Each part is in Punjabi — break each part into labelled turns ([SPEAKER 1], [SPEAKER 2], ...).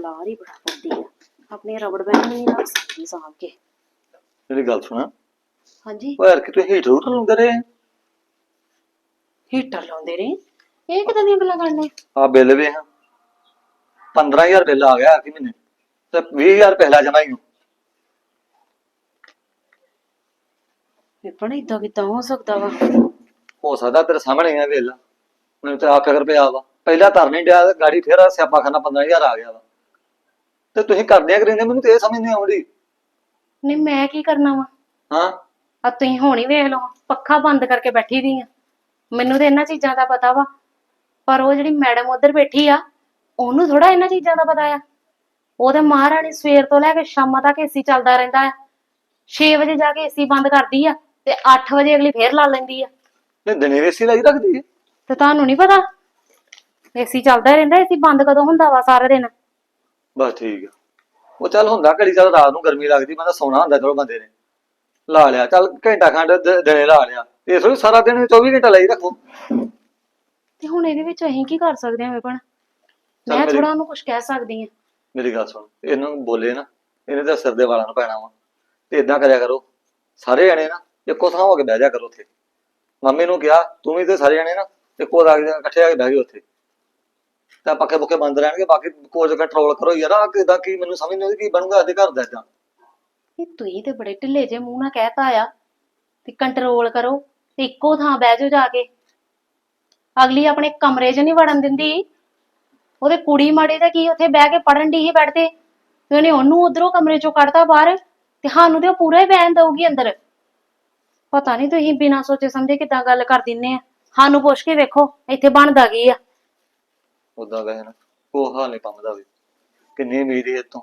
[SPEAKER 1] ਖਲਾਰ ਹੀ ਬੜਾ ਪਾਉਂਦੀ ਆ। ਆਪਣੇ ਰਬੜ ਬੈਂਡ ਨਹੀਂ ਰੱਖ ਸਕਦੀ ਸਾਂਭ ਕੇ।
[SPEAKER 2] ਮੇਰੀ ਗੱਲ ਸੁਣ।
[SPEAKER 1] ਹਾਂਜੀ?
[SPEAKER 2] ਉਹ ਯਾਰ ਕਿ ਹੀਟਰ ਹੂਟਰ ਲਾਉਂਦੇ ਰਹੇ?
[SPEAKER 1] ਹੀਟਰ ਲਾਉਂਦੇ ਨੇ ਇਹ ਕਿਦਾਂ ਦੀਆਂ ਗੱਲਾਂ ਕਰਨੇ
[SPEAKER 2] ਆ ਬਿੱਲ ਵੇ ਹਾਂ 15000 ਬਿੱਲ ਆ ਗਿਆ ਕਿ ਮਹੀਨੇ। ਤੇ 20000 ਪਹਿਲਾ ਜਮਾ ਹੀ
[SPEAKER 1] ਵਿਪਣ ਇਦਾਂ ਕਿਦਾਂ ਹੋ ਸਕਦਾ ਵਾ?
[SPEAKER 2] ਹੋ ਸਕਦਾ ਤੇਰੇ ਸਾਹਮਣੇ ਆ ਬਿੱਲ। ਮੈਨੂੰ ਤੇ ਆਪ ਫਿਕਰ ਪਿਆ ਵਾ। ਪਹਿਲਾਂ ਧਰ ਨਹੀਂ ਡਿਆ ਗਾੜੀ ਫੇਰ ਸਿਆਪਾ ਖਾਨਾ 15000 ਆ ਗਿਆ ਵਾ। ਤੇ ਤੁਸੀਂ ਕਰਦੇ ਕਰਿੰਦੇ ਮੈਨੂੰ ਤੇ ਇਹ ਸਮਝ ਨਹੀਂ ਆਉਂਦੀ।
[SPEAKER 1] ਨਹੀਂ ਮੈਂ ਕੀ ਕਰਨਾ ਵਾ?
[SPEAKER 2] ਹਾਂ।
[SPEAKER 1] ਆ ਤੁਸੀਂ ਹੁਣ ਹੀ ਵੇਖ ਲਓ ਪੱਖਾ ਬੰਦ ਕਰਕੇ ਬੈਠੀ ਦੀ ਆ। ਮੈਨੂੰ ਤੇ ਇਹਨਾਂ ਚੀਜ਼ਾਂ ਦਾ ਪਤਾ ਵਾ। ਪਰ ਉਹ ਜਿਹੜੀ ਮੈਡਮ ਉਧਰ ਬੈਠੀ ਆ ਉਹਨੂੰ ਥੋੜਾ ਇਹਨਾਂ ਚੀਜ਼ਾਂ ਦਾ ਪਤਾ ਆ। ਉਹ ਤੇ ਮਹਾਰਾਣੀ ਸਵੇਰ ਤੋਂ ਲੈ ਕੇ ਸ਼ਾਮਾਂ ਤੱਕ ਏਸੀ ਚੱਲਦਾ ਰਹਿੰਦਾ ਆ। 6 ਵਜੇ ਜਾ ਕੇ ਏਸੀ ਬੰਦ ਕਰਦੀ ਆ ਤੇ 8 ਵਜੇ ਅਗਲੀ ਫੇਰ ਲਾ ਲੈਂਦੀ ਆ।
[SPEAKER 2] ਇਹ ਦਿਨੇ ਏਸੀ ਲਾਈ ਰੱਖਦੀ ਹੈ
[SPEAKER 1] ਤੇ ਤੁਹਾਨੂੰ ਨਹੀਂ ਪਤਾ? ਏਸੀ ਚੱਲਦਾ ਰਹਿੰਦਾ ਏਸੀ ਬੰਦ ਕਦੋਂ ਹੁੰਦਾ ਵਾ ਸਾਰਾ ਦਿਨ?
[SPEAKER 2] ਬਸ ਠੀਕ ਆ। ਉਹ ਚੱਲ ਹੁੰਦਾ ਘੜੀ ਚੱਲ ਰਾਤ ਨੂੰ ਗਰਮੀ ਲੱਗਦੀ ਮੈਂ ਤਾਂ ਸੌਣਾ ਹੁੰਦਾ ਚਲੋ ਬੰਦੇ ਨੇ। ਲਾ ਲਿਆ ਚੱਲ ਘੰਟਾ ਖੰਡ ਦ- ਦਿਨੇ ਲਾ ਲਿਆ। ਇਹ ਥੋੜੀ ਸਾਰਾ ਦਿਨ 24 ਘੰਟਾ ਲਾਈ ਰੱਖੋ।
[SPEAKER 1] ਤੇ ਹੁਣ ਇਹਦੇ ਵਿੱਚ ਅਸੀਂ ਕੀ ਕਰ ਸਕਦੇ ਹਾਂ ਵਿਪਨ?
[SPEAKER 2] ਚੱਲ
[SPEAKER 1] ਮੈਂ
[SPEAKER 2] ਮੇਰੀ-
[SPEAKER 1] ਥੋੜਾ ਉਹਨੂੰ ਕੁਝ ਕਹਿ ਸਕਦੀ ਹਾਂ।
[SPEAKER 2] ਮੇਰੀ ਗੱਲ ਸੁਣ ਇਹਨਾਂ ਨੂੰ ਬੋਲੇ ਨਾ ਇਹਨੇ ਤਾਂ ਸਿਰ ਦੇ ਵਾਲਾਂ ਨੂੰ ਪੈਣਾ ਵਾ। ਤੇ ਇਦਾਂ ਕਰਿਆ ਕਰੋ ਸਾਰੇ ਜਣੇ ਨਾ ਇੱਕੋ ਥਾਂ ਹੋ ਕੇ ਬਹਿ ਜਾ ਕਰੋ ਉੱਥੇ। ਮੰਮੀ ਨੂੰ ਕਿਹਾ ਤੂੰ ਵੀ ਤੇ ਸਾਰੇ ਜਣੇ ਨਾ ਇੱਕੋ ਰਾਗ ਦੇ ਇਕੱਠੇ ਆ ਕੇ ਬਹਿ ਗਏ ਉੱਥੇ। ਤਾਂ ਪੱਕੇ ਪੁੱਕੇ ਬੰਦ ਰਹਿਣਗੇ, ਬਾਕੀ ਕੋਚ ਕੰਟਰੋਲ ਕਰੋ ਯਾਰ ਆ ਕਿਦਾਂ, ਕੀ ਮੈਨੂੰ ਸਮਝ ਨਹੀਂ ਆਉਂਦੀ ਕੀ ਬਣੂਗਾ ਅੱਜ ਘਰ ਦਾ ਇਦਾਂ।
[SPEAKER 1] ਇਹ ਤੁਸੀਂ ਤੇ ਬੜੇ ਢਿੱਲੇ ਜੇ ਮੂੰਹ ਨਾਲ ਕਹਿਤਾ ਆ ਤੇ ਕੰਟਰੋਲ ਕਰੋ, ਤੇ ਇੱਕੋ ਥਾਂ ਬਹਿ ਜਾਓ ਜਾ ਕੇ। ਅਗਲੀ ਆਪਣੇ ਕਮਰੇ 'ਚ ਨਹੀਂ ਵੜਨ ਦਿੰਦੀ। ਉਹਦੇ ਕੁੜੀ ਮਾੜੀ ਦਾ ਕੀ, ਉੱਥੇ ਬਹਿ ਕੇ ਪੜਨ ਦੀ ਹੀ ਬੈਠ ਤੇ। ਤੇ ਉਹਨੇ ਉਹਨੂੰ ਉਧਰੋਂ ਕਮਰੇ 'ਚੋਂ ਕੱਢਤਾ ਬਾਹਰ, ਤੇ ਸਾਨੂੰ ਤੇ ਉਹ ਪੂਰਾ ਹੀ ਬੈਨ ਦਊਗੀ ਅੰਦਰ। ਪਤਾ ਨਹੀਂ ਤੁਸੀਂ ਬਿਨਾਂ ਸੋਚੇ ਸਮਝੇ ਕਿਦਾਂ ਗੱਲ ਕਰ ਦਿੰਨੇ ਆ। ਸਾਨੂੰ ਪੁੱਛ ਕੇ ਵੇਖੋ, ਇੱਥੇ ਬਣਦਾ ਕੀ ਆ।
[SPEAKER 2] ਉਦਾਂ ਕਹੇ ਨਾ, ਉਹ ਹਾਲ ਨਹੀਂ ਪੰਮਦਾ ਵੀ। ਕਿੰਨੀ ਉਮੀਦ ਹੈ ਇਤੋਂ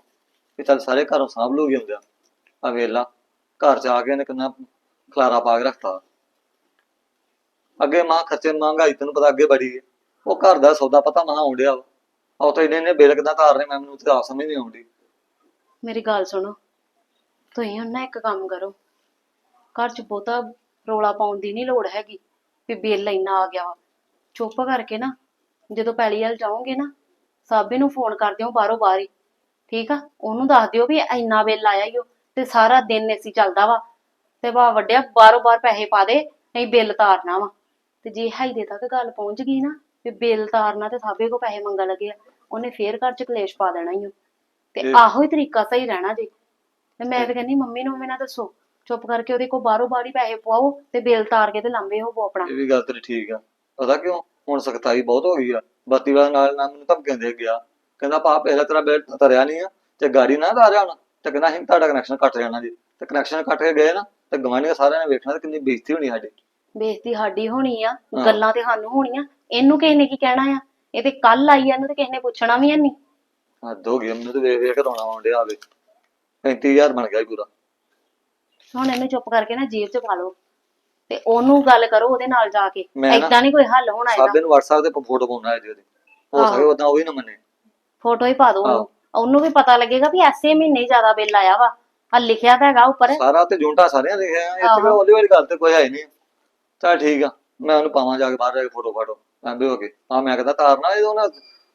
[SPEAKER 2] ਕਿ ਚੱਲ ਸਾਰੇ ਘਰੋਂ ਸਾਂਭ ਲੂਗੀ ਹੁੰਦਿਆ ਆ ਵੇਲਾ ਘਰ ਚ ਆ ਕੇ ਨੇ ਕਿੰਨਾ ਖਲਾਰਾ ਪਾ ਰੱਖਤਾ। ਅੱਗੇ ਮਾਂ ਖਰਚੇ ਮਹਿੰਗਾਈ ਤੈਨੂੰ ਪਤਾ ਅੱਗੇ ਬੜੀ ਹੈ। ਉਹ ਘਰ ਦਾ ਸੌਦਾ ਪਤਾ ਮਹਾ ਆਉਂਦਿਆ ਵਾ। ਉਹ ਤਾਂ ਇਹਨੇ ਨੇ ਬਿੱਲ ਕਿਦਾਂ ਤਾਰਨੇ ਮੈਂ ਮੈਨੂੰ ਤੇ ਆਪ ਸਮਝ ਨਹੀਂ ਆਉਂਦੀ।
[SPEAKER 1] ਮੇਰੀ ਗੱਲ ਸੁਣੋ, ਤੁਸੀਂ ਹੁਣ ਨਾ ਇੱਕ ਕੰਮ ਕਰੋ। ਘਰ 'ਚ ਬਹੁਤਾ ਰੋਲਾ ਪਾਉਣ ਦੀ ਨਹੀਂ ਲੋੜ ਹੈਗੀ, ਵੀ ਬਿੱਲ ਇੰਨਾ ਆ ਗਿਆ। ਵਾ ਚੁੱਪ ਕਰਕੇ ਨਾ ਜਦੋਂ ਪੈਲੀ ਵੱਲ ਜਾਓਗੇ ਨਾ ਸਾਬੇ ਨੂੰ ਫੋਨ ਕਰ ਦਿਓ ਬਾਹਰੋਂ ਬਾਹਰ ਹੀ ਠੀਕ ਆ? ਉਹਨੂੰ ਦੱਸ ਦਿਓ ਵੀ ਇੰਨਾ ਬਿੱਲ ਆਇਆ ਈ ਓ ਤੇ ਸਾਰਾ ਦਿਨ ਏਸੀ ਚੱਲਦਾ ਵਾ ਤੇ ਵਾ ਵੱਡਿਆ ਬਾਹਰੋਂ ਬਾਹਰ ਪੈਸੇ ਪਾ ਦੇ ਨਹੀਂ ਬਿੱਲ ਤਾਰਨਾ ਵਾ। ਤੇ ਜੇ ਹਾਈਦੇ ਤੱਕ ਗੱਲ ਪਹੁੰਚ ਗਈ ਨਾ ਵੀ ਬਿੱਲ ਤਾਰਨਾ ਤੇ ਸਾਬੇ ਕੋ ਪੈਸੇ ਮੰਗਣ ਲੱਗੇ ਆ ਉਹਨੇ ਫੇਰ ਘਰ 'ਚ ਕਲੇਸ਼ ਪਾ ਦੇਣਾ ਈ ਓ। ਤੇ
[SPEAKER 2] ਇਹ-
[SPEAKER 1] ਆਹੋ ਹੀ ਤਰੀਕਾ ਸਹੀ ਰਹਿਣਾ ਜੀ। ਤੇ ਮੈਂ ਤਾਂ ਕਹਿੰਦੀ ਮੰਮੀ ਨੂੰ ਵੀ ਨਾ ਦੱਸੋ ਚੁੱਪ ਕਰਕੇ ਉਹਦੇ ਕੋਲ ਬਾਹਰੋਂ ਬਾਹਰ ਹੀ ਪੈਸੇ ਪਵਾਓ ਤੇ ਬਿੱਲ ਤਾਰ ਕੇ ਤੇ ਲਾਂਬੇ ਹੋਵੋ ਆਪਣਾ।
[SPEAKER 2] ਇਹ ਵੀ ਗੱਲ ਤੇਰੀ ਠੀਕ ਆ। ਪਤਾ ਕਿਉਂ? ਹੁਣ ਸਖਤਾਈ ਬਹੁਤ ਹੋ ਗਈ ਆ। ਬੱਤੀ ਵਾਲਾ ਨਾਲ ਨਾਲ ਮੈਨੂੰ ਧਮਕੀਆਂ ਦੇ ਗਿਆ। ਕਹਿੰਦਾ ਭਾ ਪਹਿਲਾਂ ਤੇਰਾ ਬਿੱਲ ਤਰਿਆ ਨਹੀਂ ਆ। ਤੇ ਗਾੜੀ ਨਾ ਤਾਰਿਆ ਹੋਣਾ। ਤੇ ਕਹਿੰਦਾ ਅਸੀਂ ਤੁਹਾਡਾ ਕਨੈਕਸ਼ਨ ਕੱਟ ਜਾਣਾ ਜੀ। ਤੇ ਕਨੈਕਸ਼ਨ ਕੱਟ ਕੇ ਗਏ ਨਾ ਤੇ ਗਵਾਂਢੀਆਂ ਸਾਰਿਆਂ ਨੇ ਵੇਖਣਾ ਤੇ ਕਿੰਨੀ ਬੇਇੱਜ਼ਤੀ ਹੋਣੀ ਸਾਡੀ।
[SPEAKER 1] ਬੇਇੱਜ਼ਤੀ ਸਾਡੀ ਹੋਣੀ ਆ। ਗੱਲਾਂ ਤੇ ਸਾਨੂੰ ਹੋਣੀਆਂ। ਇਹਨੂੰ ਕਿਸੇ ਨੇ ਕੀ ਕਹਿਣਾ ਆ? ਇਹ ਤੇ ਕੱਲ ਆਈ ਆ ਇਹਨੂੰ ਤੇ ਕਿਸੇ ਨੇ ਪੁੱਛਣਾ ਵੀ ਨਹੀਂ
[SPEAKER 2] ਹੱਦ ਹੋ ਗਈ ਮੈਨੂੰ ਤੇ ਵੇਖ ਵੇਖ ਕੇ ਰੋਣਾ ਆਉਂਦਿਆ ਆਵੇ। 35000 ਬਣ ਗਿਆ ਪੂਰਾ।
[SPEAKER 1] ਹੁਣ ਇਹਨੂੰ ਚੁੱਪ ਕਰਕੇ ਨਾ ਜੇਬ 'ਚ ਪਾ ਲਓ। ਤੇ ਉਹਨੂੰ ਗੱਲ ਕਰੋ ਉਹਦੇ ਨਾਲ ਜਾ ਕੇ।
[SPEAKER 2] ਮੈਂ ਨਾ-
[SPEAKER 1] ਏਦਾਂ ਨਹੀਂ ਕੋਈ ਹੱਲ ਹੋਣਾ ਇਹਦਾ।
[SPEAKER 2] ਸਾਬੇ ਨੂੰ WhatsApp ਤੇ ਫੋਟੋ ਪਾਉਣਾ ਹੈ ਜੀ ਉਹਦੀ। ਹੋ
[SPEAKER 1] ਆਹੋ।
[SPEAKER 2] ਸਕੇ ਉਦਾਂ ਉਹ ਵੀ ਨਾ ਮੰਨੇ।
[SPEAKER 1] ਫੋਟੋ ਹੀ ਪਾ
[SPEAKER 2] ਆਹੋ।
[SPEAKER 1] ਉਹਨੂੰ। ਉਹਨੂੰ ਵੀ ਪਤਾ ਲੱਗੇਗਾ ਵੀ ਐਸੇ ਮਹੀਨੇ ਹੀ ਜ਼ਿਆਦਾ ਬਿੱਲ ਆਇਆ ਵਾ। ਆ ਲਿਖਿਆ ਤਾਂ ਹੈਗਾ ਉੱਪਰ।
[SPEAKER 2] ਸਾਰਾ ਤੇ ਜੁੰਟਾ ਸਾਰਿਆਂ ਲਿਖਿਆ ਆ, ਇੱਥੇ
[SPEAKER 1] ਆਹੋ।
[SPEAKER 2] ਉਹਦੀ ਵਾਲੀ ਗੱਲ ਤੇ ਕੋਈ ਹੈ ਹੀ ਨਹੀਂ। ਚਲ ਠੀਕ ਆ। ਮੈਂ ਉਹਨੂੰ ਪਾਵਾਂ ਜਾ ਕੇ ਬਾਹਰ ਜਾ ਕੇ ਫੋਟੋ ਫਾਟੋ। ਆਂਦੇ ਹੋ ਕੇ। ਆ ਮੈਂ ਕਹਿੰਦਾ ਤਾਰਨਾ ਇਹਦੋਂ ਨਾ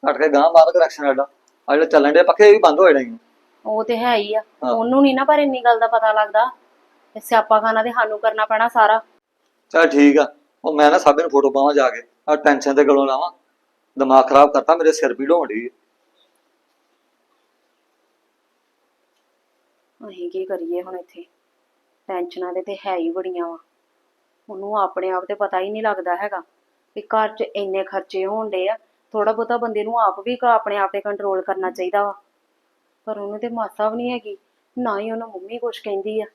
[SPEAKER 2] ਕੱਟ ਕੇ ਗਾਂ ਬਾਹਰ ਕਨੈਕਸ਼ਨ ਸਾਡਾ ਆ ਜਿਹੜੇ ਚੱਲਣ ਦੇ ਪੱਖੇ ਇਹ ਵੀ ਬੰਦ ਹੋ ਜਾਣੇ
[SPEAKER 1] ਉਹ ਤੇ ਹੈ ਹੀ ਆ।
[SPEAKER 2] ਹਾਂ।
[SPEAKER 1] ਉਹਨੂੰ ਨਹੀਂ ਨਾ ਪਰ ਇੰਨੀ ਗੱਲ ਦਾ ਪਤਾ ਲੱਗਦਾ। ਇਹ ਸਿਆਪਾ ਖਾਨਾ ਤੇ ਸਾਨੂੰ ਕਰਨਾ ਪੈਣਾ ਸਾਰਾ।
[SPEAKER 2] ਚਲ ਠੀਕ ਆ। ਉਹ ਮੈਂ ਨਾ ਸਾਬੇ ਨੂੰ ਫੋਟੋ ਪਾਵਾਂ ਜਾ ਕੇ। ਆ ਟੈਨਸ਼ਨ ਤੇ ਗਲੋਂ ਲਾਵਾਂ। ਦਿਮਾਗ ਖਰਾਬ ਕਰਤਾ, ਮੇਰੇ ਸਿਰ ਪੀੜ ਹੋਣ ਡਈ
[SPEAKER 1] ਅਸੀਂ ਕੀ ਕਰੀਏ ਹੁਣ ਇੱਥੇ? ਟੈਨਸ਼ਨਾਂ ਦੇ ਤੇ ਹੈ ਹੀ ਬੜੀਆਂ ਵਾ। ਉਹਨੂੰ ਆਪਣੇ ਆਪ ਤੇ ਪਤਾ ਹੀ ਨਹੀਂ ਲੱਗਦਾ ਹੈਗਾ ਵੀ ਘਰ 'ਚ ਇੰਨੇ ਖਰਚੇ ਹੋਣ ਡੇ ਆ। ਥੋੜਾ ਬਹੁਤਾ ਬੰਦੇ ਨੂੰ ਆਪ ਵੀ ਆਪਣੇ ਆਪ ਤੇ ਕੰਟਰੋਲ ਕਰਨਾ ਚਾਹੀਦਾ ਵਾ। ਪਰ ਉਹਨੂੰ ਤੇ ਮਾਸਾ ਵੀ ਨਹੀਂ ਹੈਗੀ। ਨਾ ਹੀ ਉਹਨੂੰ ਮੰਮੀ ਕੁਛ ਕਹਿੰਦੀ ਆ।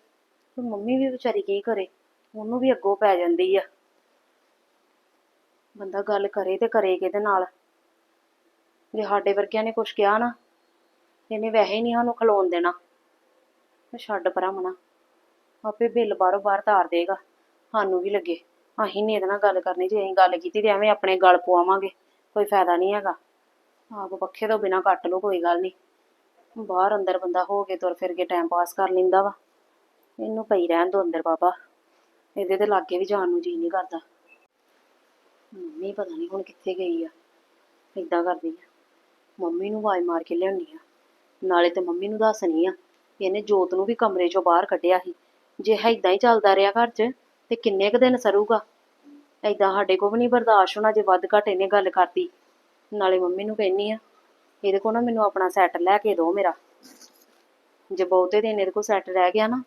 [SPEAKER 1] ਤੇ ਮੰਮੀ ਵੀ ਵਿਚਾਰੀ ਕੀ ਕਰੇ? ਉਹਨੂੰ ਵੀ ਅੱਗੋਂ ਪੈ ਜਾਂਦੀ ਆ। ਬੰਦਾ ਗੱਲ ਕਰੇ ਤੇ ਕਰੇ ਕਿਹਦੇ ਨਾਲ। ਜੇ ਸਾਡੇ ਵਰਗਿਆਂ ਨੇ ਕੁਛ ਕਿਹਾ ਨਾ, ਇਹਨੇ ਵੈਸੇ ਹੀ ਨਹੀਂ ਸਾਨੂੰ ਖਲੋਣ ਦੇਣਾ। ਛੱਡ ਪਰਾਂ ਮਨਾ। ਆਪੇ ਬਿੱਲ ਬਾਹਰੋਂ ਬਾਹਰ ਤਾਰ ਦੇਗਾ। ਸਾਨੂੰ ਵੀ ਲੱਗੇ। ਅਸੀਂ ਨਹੀਂ ਇਹਦੇ ਨਾਲ ਗੱਲ ਕਰਨੀ। ਜੇ ਅਸੀਂ ਗੱਲ ਕੀਤੀ ਤੇ ਐਵੇਂ ਆਪਣੇ ਗਲ ਪਵਾਵਾਂਗੇ। ਕੋਈ ਫਾਇਦਾ ਨਹੀਂ ਹੈਗਾ। ਆਪ ਪੱਖੇ ਤੋਂ ਬਿਨਾ ਕੱਟ ਲੋ ਕੋਈ ਗੱਲ ਨਹੀਂ। ਬਾਹਰ ਅੰਦਰ ਬੰਦਾ ਹੋ ਕੇ ਤੁਰ ਫਿਰ ਕੇ ਟਾਈਮ ਪਾਸ ਕਰ ਲੈਂਦਾ ਵਾ। ਇਹਨੂੰ ਪਈ ਰਹਿਣ ਦੋ ਅੰਦਰ, ਬਾਬਾ। ਇਹਦੇ ਤੇ ਲਾਗੇ ਵੀ ਜਾਣ ਨੂੰ ਜੀ ਨਹੀਂ ਕਰਦਾ। ਮੰਮੀ ਪਤਾ ਨਹੀਂ ਹੁਣ ਕਿੱਥੇ ਗਈ ਆ। ਏਦਾਂ ਕਰਦੀ ਆ। ਮੰਮੀ ਨੂੰ ਆਵਾਜ਼ ਮਾਰ ਕੇ ਲਿਆਉਣੀ ਆ। ਨਾਲੇ ਤੇ ਮੰਮੀ ਨੂੰ ਦੱਸਣੀ ਆ ਕਿ ਇਹਨੇ ਜੋਤ ਨੂੰ ਵੀ ਕਮਰੇ ਚੋਂ ਬਾਹਰ ਕੱਢਿਆ ਸੀ। ਜੇ ਏਦਾਂ ਹੀ ਚੱਲਦਾ ਰਿਹਾ ਘਰ 'ਚ, ਤੇ ਕਿੰਨੇ ਕੁ ਦਿਨ ਸਰੂਗਾ? ਏਦਾਂ ਸਾਡੇ ਕੋਲ ਵੀ ਨਹੀਂ ਬਰਦਾਸ਼ਤ ਹੋਣਾ ਜੇ ਵੱਧ ਘੱਟ ਇਹਨੇ ਗੱਲ ਕਰਤੀ। ਨਾਲੇ ਮੰਮੀ ਨੂੰ ਕਹਿੰਨੀ ਆ, ਇਹਦੇ ਕੋਲ ਨਾ ਮੈਨੂੰ ਆਪਣਾ ਸੈੱਟ ਲੈ ਕੇ ਦਿਓ ਮੇਰਾ। ਜੇ ਬਹੁਤੇ ਦਿਨ ਇਹਦੇ ਕੋਲ ਸੈੱਟ ਰਹਿ ਗਿਆ ਨਾ,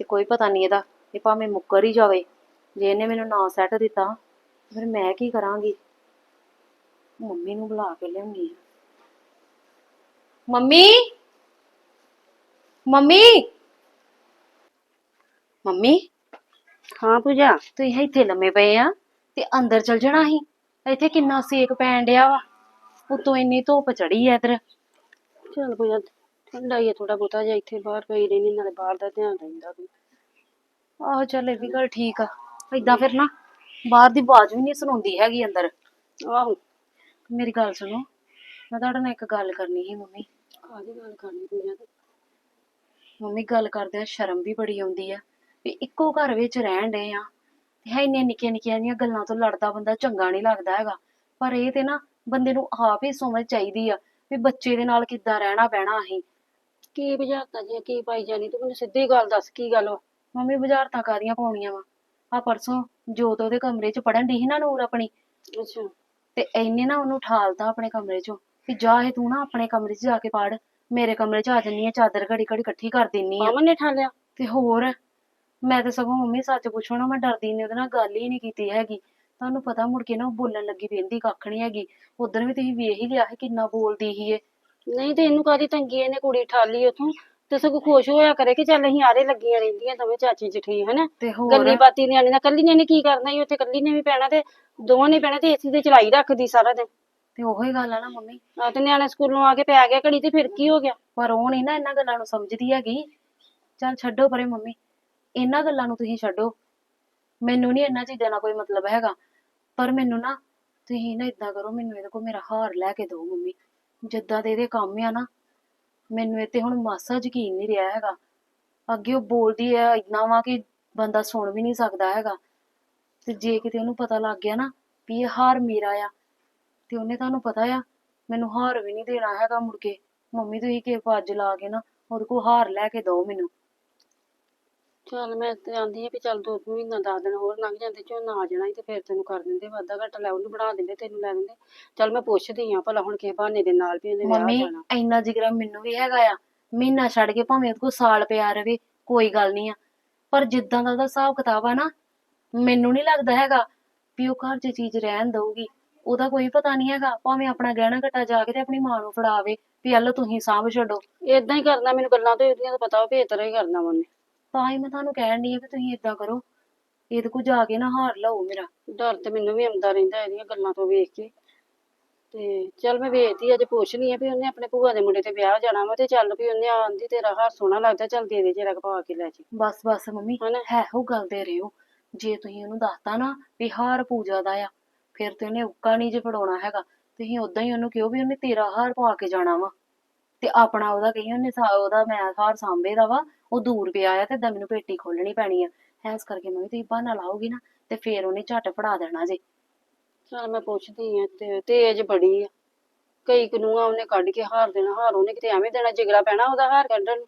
[SPEAKER 1] ਤੇ ਕੋਈ ਪਤਾ ਨਹੀਂ ਇਹਦਾ ਇਹ ਭਾਵੇਂ ਮੁੱਕਰ ਹੀ ਜਾਵੇ ਜੇ ਇਹਨੇ ਮੈਨੂੰ ਨਾ ਸੈੱਟ ਦਿੱਤਾ ਫਿਰ ਮੈਂ ਕੀ ਕਰਾਂਗੀ? ਮੰਮੀ ਨੂੰ ਬੁਲਾ ਕੇ ਲਿਆਉਂਗੀ ਮੰਮੀ? ਮੰਮੀ? ਮੰਮੀ?
[SPEAKER 3] ਹਾਂ ਪੂਜਾ।
[SPEAKER 1] ਤੁਸੀਂ ਇੱਥੇ ਲੰਮੇ ਪਏ ਆ ਤੇ ਅੰਦਰ ਚਲ ਜਾਣਾ ਸੀ। ਇੱਥੇ ਕਿੰਨਾ ਸੇਕ ਪੈਣ ਡਿਆ ਵਾ। ਉਤੋਂ ਇੰਨੀ ਧੁੱਪ ਚੜੀ ਐ ਇੱਧਰ।
[SPEAKER 3] ਚੱਲ ਪੂਜਾ ਠੰਡਾ ਹੀ ਥੋੜਾ ਬਹੁਤਾ ਜਿਹਾ ਇੱਥੇ ਬਾਹਰ ਪਈ ਰਹਿਣੀ ਨਾਲੇ ਬਾਹਰ ਦਾ ਧਿਆਨ ਰਹਿੰਦਾ ਵੀ
[SPEAKER 1] ਆਹੋ ਚੱਲ ਇਹ ਵੀ ਗੱਲ ਠੀਕ ਆ। ਏਦਾਂ ਫਿਰ ਨਾ ਬਾਹਰ ਦੀ ਆਵਾਜ਼ ਵੀ ਨਹੀਂ ਸੁਣਾਉਂਦੀ ਹੈਗੀ ਅੰਦਰ।
[SPEAKER 3] ਆਹੋ।
[SPEAKER 1] ਮੇਰੀ ਗੱਲ ਸੁਣੋ ਮੈਂ ਤੁਹਾਡੇ ਨਾਲ ਇੱਕ ਗੱਲ ਕਰਨੀ ਸੀ ਮੰਮੀ।
[SPEAKER 3] ਕਾਹਦੀ ਗੱਲ ਕਰਨੀ ਤੂੰ?
[SPEAKER 1] ਮੰਮੀ ਗੱਲ ਕਰਦਿਆਂ ਸ਼ਰਮ ਵੀ ਬੜੀ ਆਉਂਦੀ ਆ ਵੀ ਇੱਕੋ ਘਰ ਵਿੱਚ ਰਹਿਣ ਡਏ ਆ। ਤੇ ਹੈ ਇੰਨੀਆਂ ਨਿੱਕੀਆਂ ਨਿੱਕੀਆਂ ਜਿਹੀਆਂ ਗੱਲਾਂ ਤੋਂ ਲੜਦਾ ਬੰਦਾ ਚੰਗਾ ਨਹੀਂ ਲੱਗਦਾ ਹੈਗਾ। ਪਰ ਇਹ ਤੇ ਨਾ ਬੰਦੇ ਨੂੰ ਆਪ ਹੀ ਸਮਝ ਚਾਹੀਦੀ ਆ ਵੀ ਬੱਚੇ ਦੇ ਨਾਲ ਕਿੱਦਾਂ ਰਹਿਣਾ ਪੈਣਾ ਅਸੀਂ।
[SPEAKER 3] ਕੀ ਬੁਝਾਰਤਾ ਜੀ ਕੀ ਪਾਈ ਜਾਨੀ ਤੂੰ? ਮੈਨੂੰ ਸਿੱਧੀ ਗੱਲ ਦੱਸ ਕੀ ਗੱਲ ਵਾ?
[SPEAKER 1] ਮੰਮੀ ਬੁਝਾਰਤਾਂ ਕਾਦੀਆਂ ਪਾਉਣੀਆਂ ਵਾ? ਆ ਪਰਸੋਂ ਜੋਤ ਉਹਦੇ ਕਮਰੇ 'ਚ ਪੜਨ ਡਈ ਸੀ ਨਾ ਨੂਰ ਆਪਣੀ।
[SPEAKER 3] ਅੱਛਾ।
[SPEAKER 1] ਤੇ ਇਹਨੇ ਨਾ ਉਹਨੂੰ ਠਾਲਤਾ ਆਪਣੇ ਕਮਰੇ 'ਚੋਂ ਕਿ ਜਾ ਇਹ ਤੂੰ ਨਾ ਆਪਣੇ ਕਮਰੇ 'ਚ ਜਾ ਕੇ ਪੜ ਮੇਰੇ ਕਮਰੇ 'ਚ ਆ ਜੰਨੀ ਆ ਚਾਦਰ ਘੜੀ ਘੜੀ ਇਕੱਠੀ ਕਰ ਦਿੰਨੀ ਆ
[SPEAKER 3] ਮਾਮਨ ਨੇ ਠਾਲਿਆ?
[SPEAKER 1] ਤੇ ਹੋਰ ਮੈਂ ਤਾਂ ਸਗੋਂ ਮੰਮੀ ਸੱਚ ਪੁੱਛੋ ਨਾ ਮੈਂ ਡਰਦੀ ਨੇ ਉਹਦੇ ਨਾਲ ਗੱਲ ਹੀ ਨਹੀਂ ਕੀਤੀ ਹੈਗੀ। ਤੁਹਾਨੂੰ ਪਤਾ ਮੁੜ ਕੇ ਨਾ ਉਹ ਬੋਲਣ ਲੱਗੀ ਪੈਂਦੀ ਕੱਖ ਨਹੀਂ ਹੈਗੀ। ਉਦੋਂ ਵੀ ਤੁਸੀਂ ਵੇਖ ਹੀ ਲਿਆ ਸੀ ਕਿੰਨਾ ਬੋਲਦੀ ਸੀ ਇਹ।
[SPEAKER 3] ਨਹੀਂ ਤੇ ਇਹਨੂੰ ਕਾਦੀ ਤੰਗੀ ਇਹਨੇ ਕੁੜੀ ਠਾਲੀ ਉਥੋਂ। ਤੇ ਸਗੋਂ ਖੁਸ਼ ਹੋਇਆ ਕਰੇ ਕਿ ਚੱਲ ਅਸੀਂ ਆਰੇ ਲੱਗੀਆਂ ਰਹਿੰਦੀਆਂ ਦੋਵੇਂ ਚਾਚੀ ਜਠੀ ਹਨਾ?
[SPEAKER 1] ਤੇ ਹੋਰ?
[SPEAKER 3] ਗੱਲੀ ਬਾਤੀ ਨਿਆਣੇ ਨਾਲ ਕੱਲੀ ਨੇ ਨੀ ਕੀ ਕਰਨਾ ਹੀ ਉੱਥੇ ਕੱਲੀ ਨੇ ਵੀ ਪੈਣਾ ਤੇ ਦੋਵਾਂ ਨੇ ਪੈਣਾ ਤੇ ਏਸੀ ਤੇ ਚਲਾਈ ਰੱਖਦੀ ਸਾਰਾ ਦਿਨ।
[SPEAKER 1] ਤੇ ਉਹੀ ਗੱਲ ਆ ਨਾ ਮੰਮੀ।
[SPEAKER 3] ਆ ਤੇ ਨਿਆਣੇ ਸਕੂਲੋਂ ਆ ਕੇ ਪੈ ਗਿਆ ਘੜੀ ਤੇ ਫਿਰ ਕੀ ਹੋ ਗਿਆ?
[SPEAKER 1] ਪਰ ਉਹ ਨਹੀਂ ਨਾ ਇਹਨਾਂ ਗੱਲਾਂ ਨੂੰ ਸਮਝਦੀ ਹੈਗੀ। ਚੱਲ ਛੱਡੋ ਪਰੇ ਮੰਮੀ। ਇਹਨਾਂ ਗੱਲਾਂ ਨੂੰ ਤੁਸੀਂ ਛੱਡੋ। ਮੈਨੂੰ ਨਹੀਂ ਇਹਨਾਂ ਚੀਜ਼ਾਂ ਨਾਲ ਕੋਈ ਮਤਲਬ ਹੈਗਾ। ਪਰ ਮੈਨੂੰ ਨਾ ਤੁਸੀਂ ਨਾ ਇਦਾਂ ਕਰੋ ਮੈਨੂੰ ਇਹਦੇ ਕੋਲ ਮੇਰਾ ਹਾਰ ਲੈ ਕੇ ਦਿਓ ਮੰਮੀ। ਜਿੱਦਾਂ ਦੇ ਇਹਦੇ ਕੰਮ ਆ ਨਾ ਮੈਨੂੰ ਇਹ ਤੇ ਹੁਣ ਮਾਸਾ ਯਕੀਨ ਨਹੀਂ ਰਿਹਾ ਹੈਗਾ। ਅੱਗੇ ਉਹ ਬੋਲਦੀ ਹੈ ਇੰਨਾ ਵਾ ਕਿ ਬੰਦਾ ਸੁਣ ਵੀ ਨਹੀਂ ਸਕਦਾ ਹੈਗਾ। ਤੇ ਜੇ ਕਿਤੇ ਉਹਨੂੰ ਪਤਾ ਲੱਗ ਗਿਆ ਨਾ ਵੀ ਇਹ ਹਾਰ ਮੇਰਾ ਆ, ਤੇ ਉਹਨੇ ਤੁਹਾਨੂੰ ਪਤਾ ਆ, ਮੈਨੂੰ ਹਾਰ ਵੀ ਨਹੀਂ ਦੇਣਾ ਹੈਗਾ ਮੁੜ ਕੇ। ਮੰਮੀ ਤੁਸੀਂ ਕਿ ਅੱਜ ਲਾ ਕੇ ਨਾ, ਉਹਦੇ ਕੋਲ ਹਾਰ ਲੈ ਕੇ ਦਿਓ ਮੈਨੂੰ।
[SPEAKER 3] ਚੱਲ ਮੈਂ ਤੇ ਆਂਦੀ ਆ ਵੀ ਚੱਲ ਦੋ ਕੁ ਮਹੀਨਾ ਦਸ ਦਿਨ ਹੋਰ ਲੰਘ ਜਾਂਦੇ ਝੋਨਾ ਆ ਜਾਣਾ ਸੀ ਤੇ ਫਿਰ ਤੈਨੂੰ ਕਰ ਦਿੰਦੇ ਵਾਧਾ ਘਾਟਾ ਲੈ ਉਹਨੂੰ ਬਣਾ ਦਿੰਦੇ ਤੈਨੂੰ ਲੈ ਦਿੰਦੇ। ਚੱਲ ਮੈਂ ਪੁੱਛਦੀ ਆ ਭਲਾ ਹੁਣ ਕਿਸੇ ਬਹਾਨੇ ਦੇ ਨਾਲ ਵੀ ਉਹਨੇ ਵਿਆਹ
[SPEAKER 1] ਮੰਮੀ
[SPEAKER 3] ਜਾਣਾ।
[SPEAKER 1] ਇੰਨਾ ਜਿਗਰਾ ਮੈਨੂੰ ਵੀ ਹੈਗਾ ਆ ਮਹੀਨਾ ਛੱਡ ਕੇ ਭਾਵੇਂ ਉਹਦੇ ਕੋਲ ਸਾਲ ਪਿਆ ਰਵੇ ਕੋਈ ਗੱਲ ਨਹੀਂ ਆ। ਪਰ ਜਿੱਦਾਂ ਦਾ ਉਹਦਾ ਹਿਸਾਬ ਕਿਤਾਬ ਆ ਨਾ ਮੈਨੂੰ ਨਹੀਂ ਲੱਗਦਾ ਹੈਗਾ ਵੀ ਉਹ ਘਰ 'ਚ ਚੀਜ਼ ਰਹਿਣ ਦਊਗੀ। ਉਹਦਾ ਕੋਈ ਪਤਾ ਨਹੀਂ ਹੈਗਾ ਭਾਵੇਂ ਆਪਣਾ ਗਹਿਣਾ ਘਟਾ ਜਾ ਕੇ ਤੇ ਆਪਣੀ ਮਾਂ ਨੂੰ ਫੜਾਵੇ ਵੀ ਹਲੋ ਤੁਸੀਂ ਸਾਂਭ ਛੱਡੋ।
[SPEAKER 3] ਏਦਾਂ ਹੀ ਕਰਨਾ ਮੈਨੂੰ ਗੱਲਾਂ ਤੋਂ ਇਹਦੀਆਂ ਤਾਂ ਪਤਾ ਵਾ ਵੀ ਇਸ ਤਰ੍ਹਾਂ ਹੀ ਕਰਨਾ ਵਾ ਉਹਨੇ।
[SPEAKER 1] ਤਾਂ ਹੀ ਮੈਂ ਤੁਹਾਨੂੰ ਕਹਿਣ ਡਈ ਆ ਵੀ ਤੁਸੀਂ ਏਦਾਂ ਕਰੋ। ਇਹਦੇ ਕੋਲ ਜਾ ਕੇ ਨਾ ਹਾਰ ਲਓ ਮੇਰਾ।
[SPEAKER 3] ਡਰ ਤੇ ਮੈਨੂੰ ਵੀ ਆਉਂਦਾ ਰਹਿੰਦਾ ਇਹਦੀਆਂ ਗੱਲਾਂ ਤੋਂ ਵੇਖ ਕੇ। ਤੇ ਚੱਲ ਮੈਂ ਵੇਖਦੀ ਅੱਜ ਪੁੱਛਣੀ ਆ ਵੀ ਉਹਨੇ ਆਪਣੇ ਭੂਆ ਦੇ ਮੁੰਡੇ ਤੇ ਵਿਆਹ ਜਾਣਾ ਵਾ ਤੇ ਚੱਲ ਵੀ ਉਹਨੇ ਆਂਦੀ ਤੇਰਾ ਹਾਰ ਸੋਹਣਾ ਲੱਗਦਾ ਚੱਲ ਦੇ ਦੇ ਜਰਾ ਪਾ ਕੇ ਲੈ ਜੀ।
[SPEAKER 1] ਬਸ ਬਸ ਮੰਮੀ
[SPEAKER 3] ਹਨਾ?
[SPEAKER 1] ਹੈ ਉਹ ਗੱਲ ਦੇ ਰਹੇ ਹੋ ਜੇ ਤੁਸੀਂ ਉਹਨੂੰ ਦੱਸਤਾ ਨਾ ਵੀ ਹਾਰ ਪੂਜਾ ਦਾ ਆ ਫਿਰ ਤੇ ਉਹਨੇ ਉੱਕਾ ਨਹੀਂ ਜੇ ਫੜਾਉਣਾ ਹੈਗਾ। ਤੁਸੀਂ ਉਦਾਂ ਹੀ ਉਹਨੂੰ ਕਿਹੋ ਵੀ ਉਹਨੇ ਤੇਰਾ ਹਾਰ ਪਾ ਕੇ ਜਾਣਾ ਵਾ। ਤੇ ਆਪਣਾ ਉਹਦਾ ਕਹੀ ਉਹਨੇ ਸਾ- ਉਹਦਾ ਮੈਂ ਹਾਰ ਸਾਂਭੇ ਦਾ ਵਾ ਉਹ ਦੂਰ ਪਿਆ ਆ ਤੇ ਏਦਾਂ ਮੈਨੂੰ ਪੇਟੀ ਖੋਲਣੀ ਪੈਣੀ ਆ। ਇਸ ਕਰਕੇ ਮੈਂ ਵੀ ਤੁਸੀਂ ਬਹਾਨਾ ਲਾਓਗੀ ਨਾ ਤੇ ਫਿਰ ਉਹਨੇ ਝੱਟ ਫੜਾ ਦੇਣਾ ਜੇ।
[SPEAKER 3] ਚੱਲ ਮੈਂ ਪੁੱਛਦੀ ਆ ਤੇ ਤੇਜ ਬੜੀ ਆ। ਕਈ ਕਨੂਆ ਉਹਨੇ ਕੱਢ ਕੇ ਹਾਰ ਦੇਣਾ ਹਾਰ ਉਹਨੇ ਕਿਤੇ ਐਵੇਂ ਦੇਣਾ ਜਿਗਰਾ ਪੈਣਾ ਉਹਦਾ ਹਾਰ ਕੱਢਣ। ਨੂੰ।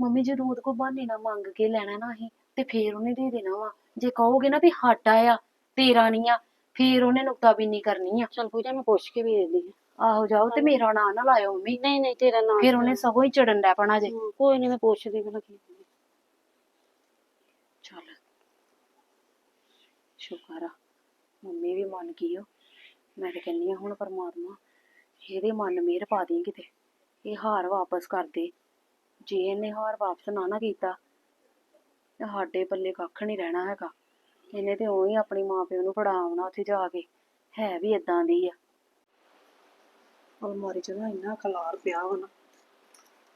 [SPEAKER 1] ਮੰਮੀ ਜੇ ਉਹਦੇ ਕੋਲ ਬਹਾਨੇ ਨਾਲ ਮੰਗ ਕੇ ਲੈਣਾ ਨਾ ਅਸੀਂ ਤੇ ਫੇਰ ਉਹਨੇ ਦੇ ਦੇਣਾ ਵਾ। ਜੇ ਕਹੋਗੇ ਨਾ ਵੀ ਸਾਡਾ ਆ ਤੇਰਾ ਨਹੀਂ ਆ ਫੇਰ ਉਹਨੇ ਨੁਕਤਾਬੀਨੀ ਕਰਨੀ ਆ।
[SPEAKER 3] ਚੱਲ ਪੂਜਾ ਮੈਂ ਪੁੱਛ ਕੇ ਵੇਖਦੀ ਆ।
[SPEAKER 1] ਆਹੋ ਜਾਓ ਤੇ ਮੇਰਾ ਨਾਂ ਨਾ ਲਾਇਓ ਮੰਮੀ।
[SPEAKER 3] ਨਹੀਂ ਨਹੀਂ ਤੇਰਾ ਨਾਮ
[SPEAKER 1] ਫਿਰ ਉਹਨੇ ਸਗੋਂ ਹੀ ਚੜਨ ਲੱਗ ਪੈਣਾ ਜੇ।
[SPEAKER 3] ਹਾਂ, ਕੋਈ ਨਹੀਂ ਮੈਂ ਪੁੱਛਦੀ ਭਲਾ ਕੀ
[SPEAKER 1] ਚੱਲ ਸ਼ੁਕਰ ਆ। ਮੰਮੀ ਵੀ ਮੰਨ ਗਈ ਓ। ਮੈਂ ਤੇ ਕਹਿੰਨੀ ਆ ਹੁਣ ਪਰਮਾਤਮਾ ਇਹਦੇ ਮਨ ਮਿਹਰ ਪਾ ਦੇ ਕਿਤੇ। ਇਹ ਹਾਰ ਵਾਪਸ ਕਰ ਦੇ। ਜੇ ਇਹਨੇ ਹਾਰ ਵਾਪਸ ਨਾ ਨਾ ਕੀਤਾ ਤੇ ਸਾਡੇ ਪੱਲੇ ਕੱਖ ਨਹੀਂ ਰਹਿਣਾ ਹੈਗਾ। ਇਹਨੇ ਤੇ ਉਹੀ ਆਪਣੀ ਮਾਂ ਪਿਓ ਨੂੰ ਫੜਾਉਣਾ ਉੱਥੇ ਜਾ ਕੇ। ਹੈ ਵੀ ਇਦਾਂ ਦੀ ਆ।
[SPEAKER 4] ਅਲਮਾਰੀ 'ਚ ਨਾ ਇੰਨਾ ਖਲਾਰ ਪਿਆ ਵਾ ਨਾ।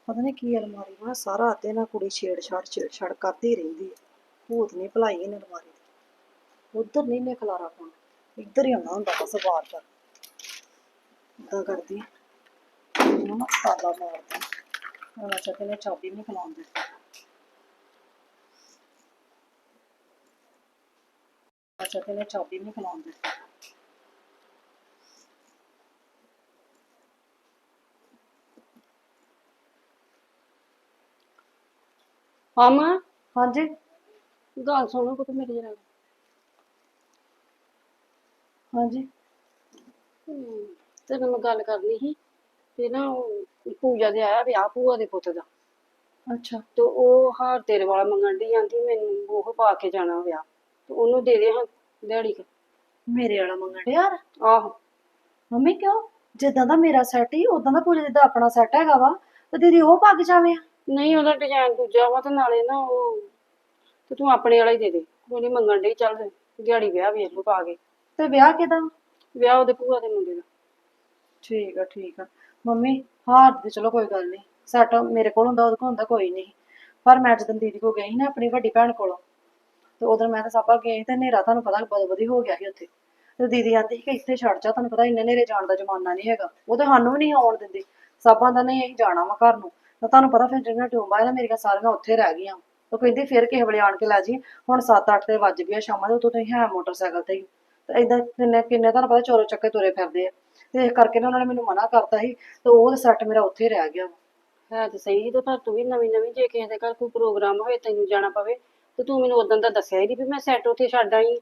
[SPEAKER 4] ਪਤਾ ਨਹੀਂ ਕੀ ਅਲਮਾਰੀ ਵਾ, ਸਾਰਾ ਦਿਨ ਨਾ ਕੁੜੀ ਛੇੜਛਾੜ ਕਰਦੀ ਰਹਿੰਦੀ ਹੈ ਭੂਤ ਨਹੀਂ ਭਲਾਈ ਇਹਨੇ ਅਲਮਾਰੀ ਦੀ। ਉਧਰ ਨਹੀਂ ਨੇ ਖਲਾਰਾ ਪਾਉਣਾ, ਇੱਧਰ ਹੀ ਆਉਣਾ ਹੁੰਦਾ ਬਸ ਵਾਰ ਕਰ ਏਦਾਂ ਕਰਦੀ ਇਹਨੂੰ ਨਾ ਤਾਲਾ ਮਾਰਦਾ ਉਹਨਾਂ ਚੱਕੇ ਨੇ ਚਾਬੀ ਨਹੀਂ ਖਲਾਉਂਦੇ ਅੱਛਾ ਤੇ ਨੇ ਚਾਬੀ ਨਹੀਂ ਖਲਾਉਂਦੇ
[SPEAKER 3] ਹਾਂ ਮਾਂ
[SPEAKER 4] ਹਾਂਜੀ।
[SPEAKER 3] ਗੱਲ ਸੁਣੋ ਪੁੱਤ ਮੇਰੀ ਜਰਾ।
[SPEAKER 4] ਹਾਂਜੀ।
[SPEAKER 3] ਤੇ ਮੈਂ ਗੱਲ ਕਰਨੀ ਸੀ ਤੇ ਨਾ ਉਹ ਪੂਜਾ ਦੇ ਆਇਆ ਵਿਆਹ ਭੂਆ ਦੇ ਪੁੱਤ ਦਾ।
[SPEAKER 4] ਅੱਛਾ।
[SPEAKER 3] ਤੇ ਉਹ ਹਾਰ ਤੇਰੇ ਵਾਲਾ ਮੰਗਣ ਦੀ ਆਂਦੀ ਮੈਨੂੰ ਉਹ ਪਾ ਕੇ ਜਾਣਾ ਵਿਆਹ। ਤੇ ਉਹਨੂੰ ਦੇ ਦੇ ਹਾਂ ਦਿਹਾੜੀ ਕੁ।
[SPEAKER 4] ਮੇਰੇ ਵਾਲਾ ਮੰਗਣ ਯਾਰ
[SPEAKER 3] ਆਹੋ।
[SPEAKER 4] ਮੰਮੀ ਕਿਉਂ? ਜਿੱਦਾਂ ਦਾ ਮੇਰਾ ਸੈੱਟ ਹੀ ਉਦਾਂ ਦਾ ਪੂਜਾ ਜਿੱਦਾਂ ਆਪਣਾ ਸੈੱਟ ਹੈਗਾ ਵਾ ਤੇ ਦੀਦੀ ਉਹ ਪੱਗ ਜਾਵੇ
[SPEAKER 3] ਨਹੀਂ ਉਹਦਾ ਡਿਜ਼ਾਈਨ ਦੂਜਾ ਵਾ ਤੇ ਨਾਲੇ ਨਾ ਉਹ ਤੇ ਤੂੰ ਆਪਣੇ ਵਾਲਾ ਹੀ ਦੇ ਦੇ। ਉਹ ਨਹੀਂ ਮੰਗਣ ਡਈ ਚੱਲ ਦਿਹਾੜੀ ਵਿਆਹ ਵੇਖ ਲੂ ਪਾ ਕੇ।
[SPEAKER 4] ਤੇ ਵਿਆਹ ਕਿਦਾਂ
[SPEAKER 3] ਵਿਆਹ ਉਹਦੇ ਭੂਆ ਦੇ ਮੁੰਡੇ ਦਾ।
[SPEAKER 4] ਠੀਕ ਆ ਠੀਕ ਆ। ਮੰਮੀ ਹਾਰ ਤੇ ਚਲੋ ਕੋਈ ਗੱਲ ਨਹੀਂ। ਸੈੱਟ ਮੇਰੇ ਕੋਲ ਹੁੰਦਾ ਉਹਦੇ ਕੋਲ ਹੁੰਦਾ ਕੋਈ ਨਹੀਂ। ਪਰ ਮੈਂ ਜਦੋਂ ਦੀਦੀ ਕੋਲ ਗਈ ਸੀ ਨਾ ਆਪਣੀ ਵੱਡੀ ਭੈਣ ਕੋਲੋਂ ਤੇ ਉਦੋਂ ਮੈਂ ਤਾਂ ਸਾਬਾ ਗਈ ਤੇ ਹਨੇਰਾ ਤੁਹਾਨੂੰ ਪਤਾ ਬਦ ਬਦੀ ਹੋ ਗਿਆ ਸੀ ਉੱਥੇ। ਤੇ ਦੀਦੀ ਆਂਦੀ ਸੀ ਕਿ ਇੱਥੇ ਛੱਡ ਜਾ ਤੁਹਾਨੂੰ ਪਤਾ ਇੰਨੇ ਹਨੇਰੇ ਜਾਣ ਦਾ ਜ਼ਮਾਨਾ ਨਹੀਂ ਹੈਗਾ। ਉਹ ਤੇ ਸਾਨੂੰ ਵੀ ਨਹੀਂ ਆਉਣ ਦਿੰਦੇ। ਸਾਬਾਂ ਦਾ ਨਹੀਂ ਅਸੀਂ ਜਾਣਾ ਵਾ ਘਰ ਨੂੰ। ਤਾਂ ਤੁਹਾਨੂੰ ਪਤਾ ਫਿਰ ਜਿਹੜੀਆਂ ਟਿਊਬਾਂ ਆ ਨਾ ਮੇਰੀਆਂ ਸਾਰੀਆਂ ਉੱਥੇ ਰਹਿ ਗਈਆਂ। ਉਹ ਕਹਿੰਦੀ ਫਿਰ ਕਿਸੇ ਵੇਲੇ ਆਣ ਕੇ ਲੈ ਜੀ। ਹੁਣ 7-8 ਤੇ ਵੱਜ ਗਏ ਆ ਸ਼ਾਮਾਂ ਦੇ ਉਤੋਂ ਤੁਸੀਂ ਹੈ ਮੋਟਰਸਾਈਕਲ ਤੇ ਹੀ। ਤੇ ਇਦਾਂ ਕਿੰਨੇ ਕਿੰਨੇ ਤੁਹਾਨੂੰ ਪਤਾ ਚੋਰੋ ਚੱਕੇ ਤੁਰੇ ਫਿਰਦੇ ਆ। ਤੇ ਇਸ ਕਰਕੇ ਨਾ ਉਹਨਾਂ ਨੇ ਮੈਨੂੰ ਮਨਾ ਕਰਤਾ ਸੀ। ਤੇ ਉਹ ਸੈੱਟ ਮੇਰਾ ਉੱਥੇ ਰਹਿ ਗਿਆ।
[SPEAKER 3] ਹੈ ਤੇ ਸਹੀ ਤੇ ਪਰ ਤੂੰ ਵੀ ਨਵੀਂ ਨਵੀਂ ਜੇ ਕਿਸੇ ਦੇ ਘਰ ਕੋਈ ਪ੍ਰੋਗਰਾਮ ਹੋਵੇ ਤੈਨੂੰ ਜਾਣਾ ਪਵੇ, ਤੇ ਤੂੰ ਮੈਨੂੰ ਉਦੋਂ ਦਾ ਦੱਸਿਆ ਹੀ ਨਹੀਂ ਵੀ ਮੈਂ ਸੈੱਟ ਉੱਥੇ ਛੱਡ ਆਈ।